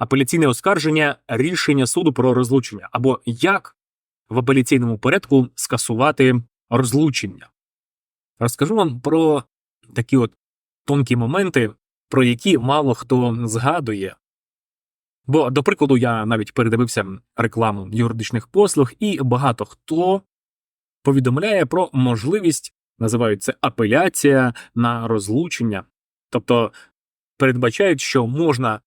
апеляційне оскарження рішення суду про розлучення, або як в апеляційному порядку скасувати розлучення. Розкажу вам про такі от тонкі моменти, про які мало хто згадує. Бо, до прикладу, я навіть передивився рекламу юридичних послуг, і багато хто повідомляє про можливість, називають це апеляція на розлучення. Тобто передбачають, що можна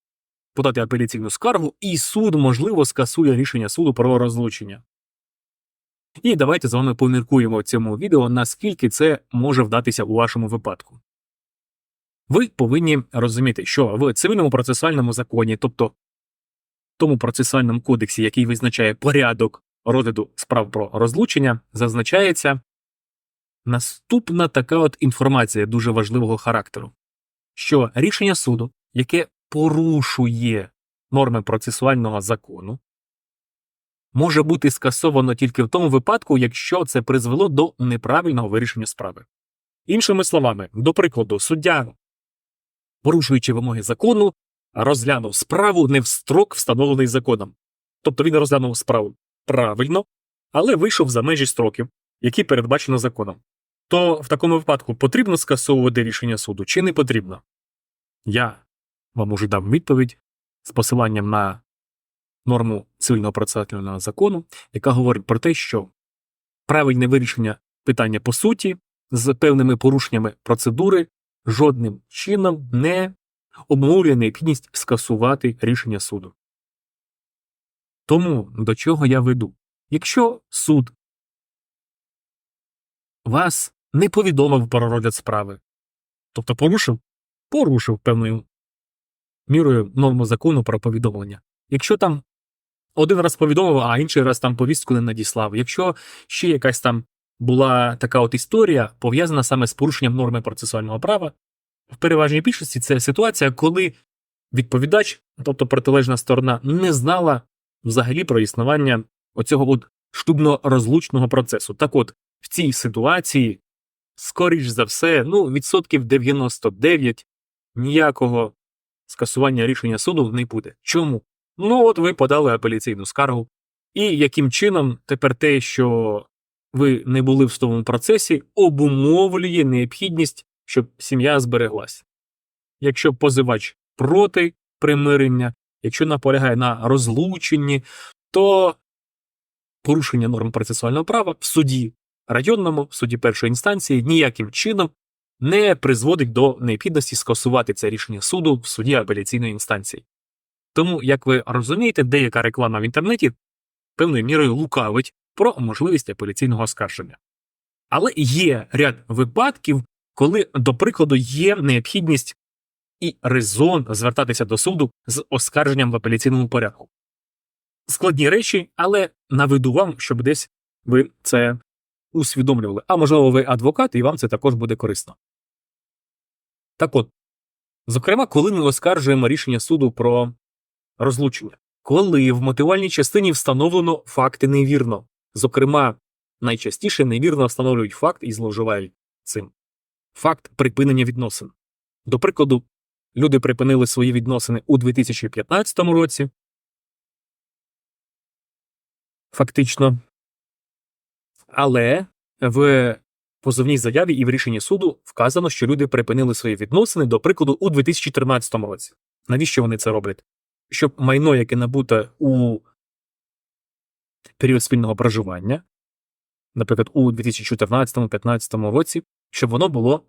подати апеляційну скаргу, і суд, можливо, скасує рішення суду про розлучення. І давайте з вами поміркуємо в цьому відео, наскільки це може вдатися у вашому випадку. Ви повинні розуміти, що в цивільному процесуальному законі, тобто тому процесуальному кодексі, який визначає порядок розгляду справ про розлучення, зазначається наступна така от інформація дуже важливого характеру, що рішення суду, яке порушує норми процесуального закону, може бути скасовано тільки в тому випадку, якщо це призвело до неправильного вирішення справи. Іншими словами, до прикладу, суддя, порушуючи вимоги закону, розглянув справу не в строк, встановлений законом. Тобто він розглянув справу правильно, але вийшов за межі строків, які передбачено законом. То в такому випадку потрібно скасовувати рішення суду чи не потрібно? Я вам уже дам відповідь з посиланням на норму цивільного процесуального закону, яка говорить про те, що правильне вирішення питання по суті з певними порушеннями процедури жодним чином не обумовлює необхідність скасувати рішення суду. Тому до чого я веду? Якщо суд вас не повідомив про розгляд справи, тобто порушив, порушив певною мірою норму закону про повідомлення. Якщо там один раз повідомив, а інший раз там повістку не надіслав, якщо ще якась там була така от історія, пов'язана саме з порушенням норми процесуального права, в переважній більшості це ситуація, коли відповідач, тобто протилежна сторона, не знала взагалі про існування оцього от шлюбно-розлучного процесу. Так от, в цій ситуації, скоріш за все, ну, відсотків 99 ніякого скасування рішення суду не буде. Чому? Ну, от ви подали апеляційну скаргу. І яким чином тепер те, що ви не були в судовому процесі, обумовлює необхідність, щоб сім'я збереглась. Якщо позивач проти примирення, якщо наполягає на розлученні, то порушення норм процесуального права в суді районному, в суді першої інстанції ніяким чином не призводить до необхідності скасувати це рішення суду в суді апеляційної інстанції. Тому, як ви розумієте, деяка реклама в інтернеті певною мірою лукавить про можливість апеляційного оскарження. Але є ряд випадків, коли, до прикладу, є необхідність і резон звертатися до суду з оскарженням в апеляційному порядку. Складні речі, але наведу вам, щоб десь ви це усвідомлювали. А можливо, ви адвокат, і вам це також буде корисно. Так от, зокрема, коли ми оскаржуємо рішення суду про розлучення, коли в мотивальній частині встановлено факти невірно, зокрема, найчастіше невірно встановлюють факт і зловживають цим факт припинення відносин. До прикладу, люди припинили свої відносини у 2015 році. Фактично. Але в позовній заяві і в рішенні суду вказано, що люди припинили свої відносини, до прикладу, у 2013 році. Навіщо вони це роблять? Щоб майно, яке набуте у період спільного проживання, наприклад, у 2014-2015 році, щоб воно було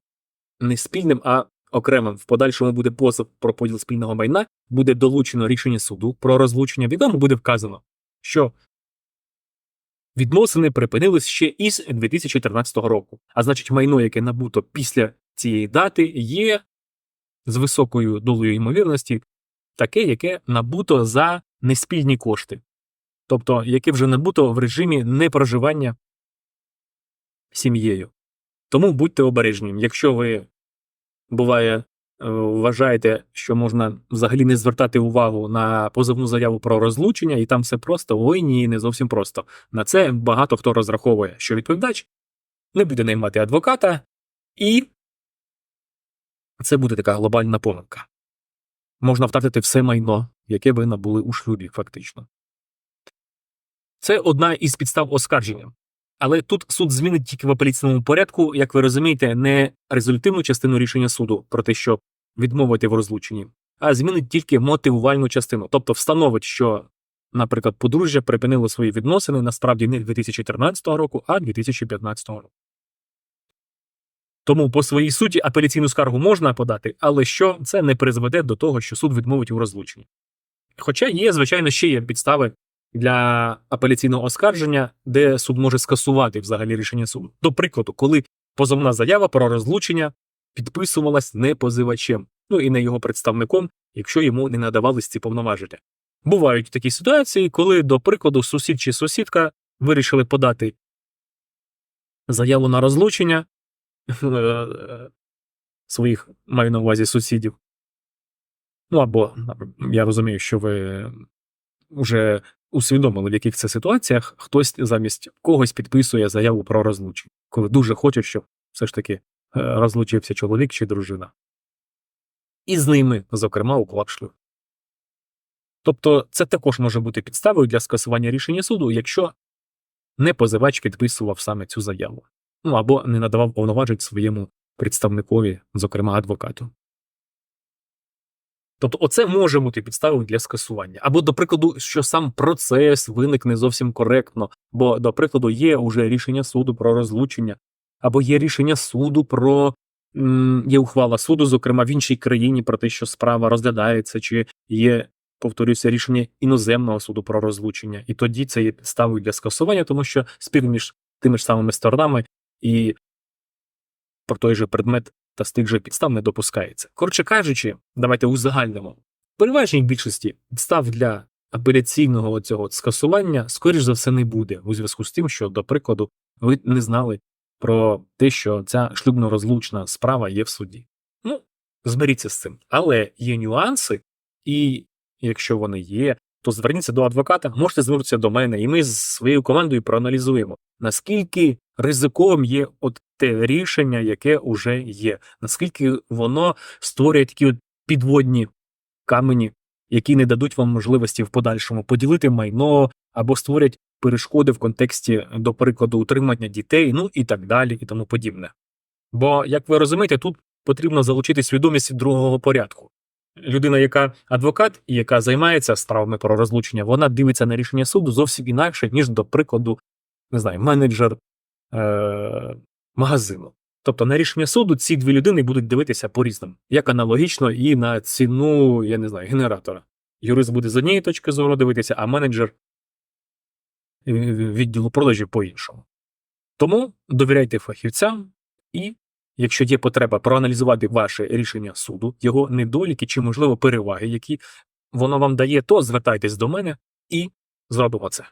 не спільним, а окремим. В подальшому буде позов про поділ спільного майна, буде долучено рішення суду про розлучення. В якому буде вказано, що відносини припинились ще із 2014 року. А значить, майно, яке набуто після цієї дати, є з високою долею ймовірності таке, яке набуто за неспільні кошти, тобто яке вже набуто в режимі непроживання сім'єю. Тому будьте обережні, якщо ви буває. Е, Вважаєте, що можна взагалі не звертати увагу на позовну заяву про розлучення, і там все просто ой ні, не зовсім просто. На це багато хто розраховує, що відповідач не буде наймати адвоката, і це буде така глобальна помилка. Можна втратити все майно, яке ви набули у шлюбі, фактично. Це одна із підстав оскарження. Але тут суд змінить тільки в апеляційному порядку, як ви розумієте, не результативну частину рішення суду про те, що відмовити в розлученні, а змінить тільки мотивувальну частину, тобто встановить, що, наприклад, подружжя припинило свої відносини насправді не 2013 року, а 2015 року. Тому по своїй суті апеляційну скаргу можна подати, але що це не призведе до того, що суд відмовить у розлученні. Хоча є, звичайно, ще є підстави для апеляційного оскарження, де суд може скасувати взагалі рішення суду. До прикладу, коли позовна заява про розлучення підписувалась не позивачем, ну і не його представником, якщо йому не надавались ці повноваження. Бувають такі ситуації, коли, до прикладу, сусід чи сусідка вирішили подати заяву на розлучення е, своїх маю на увазі сусідів. Ну або я розумію, що ви вже усвідомили, в яких це ситуаціях хтось замість когось підписує заяву про розлучення, коли дуже хоче, щоб все ж таки е, розлучився чоловік чи дружина. І з ними, зокрема, уклад шлюб. Тобто це також може бути підставою для скасування рішення суду, якщо не позивач підписував саме цю заяву, ну або не надавав повноважень своєму представникові, зокрема адвокату. Тобто, оце може бути підставою для скасування. Або, до прикладу, що сам процес виник не зовсім коректно, бо, до прикладу, є уже рішення суду про розлучення, або є рішення суду про є ухвала суду, зокрема в іншій країні, про те, що справа розглядається, чи є, повторюся, рішення іноземного суду про розлучення. І тоді це є підставою для скасування, тому що спір між тими ж самими сторонами і про той же предмет та з тих же підстав не допускається. Коротше кажучи, давайте узагальнимо. Переважній більшості підстав для апеляційного цього скасування, скоріш за все, не буде, у зв'язку з тим, що, до прикладу, ви не знали про те, що ця шлюбно-розлучна справа є в суді. Ну, зберіться з цим. Але є нюанси, і якщо вони є, то зверніться до адвоката, можете звернутися до мене, і ми з своєю командою проаналізуємо, наскільки ризиковим є от те рішення, яке вже є, наскільки воно створює такі от підводні камені, які не дадуть вам можливості в подальшому поділити майно або створять перешкоди в контексті, до прикладу, утримання дітей, ну і так далі, і тому подібне. Бо, як ви розумієте, тут потрібно залучити свідомість другого порядку. Людина, яка адвокат і яка займається справами про розлучення, вона дивиться на рішення суду зовсім інакше, ніж, до прикладу, не знаю, менеджер е- магазину. Тобто на рішення суду ці дві людини будуть дивитися по-різному, як аналогічно і на ціну, я не знаю, генератора. Юрист буде з однієї точки зору дивитися, а менеджер відділу продажів по-іншому. Тому довіряйте фахівцям і, якщо є потреба проаналізувати ваше рішення суду, його недоліки чи, можливо, переваги, які воно вам дає, то звертайтесь до мене і зробимо це.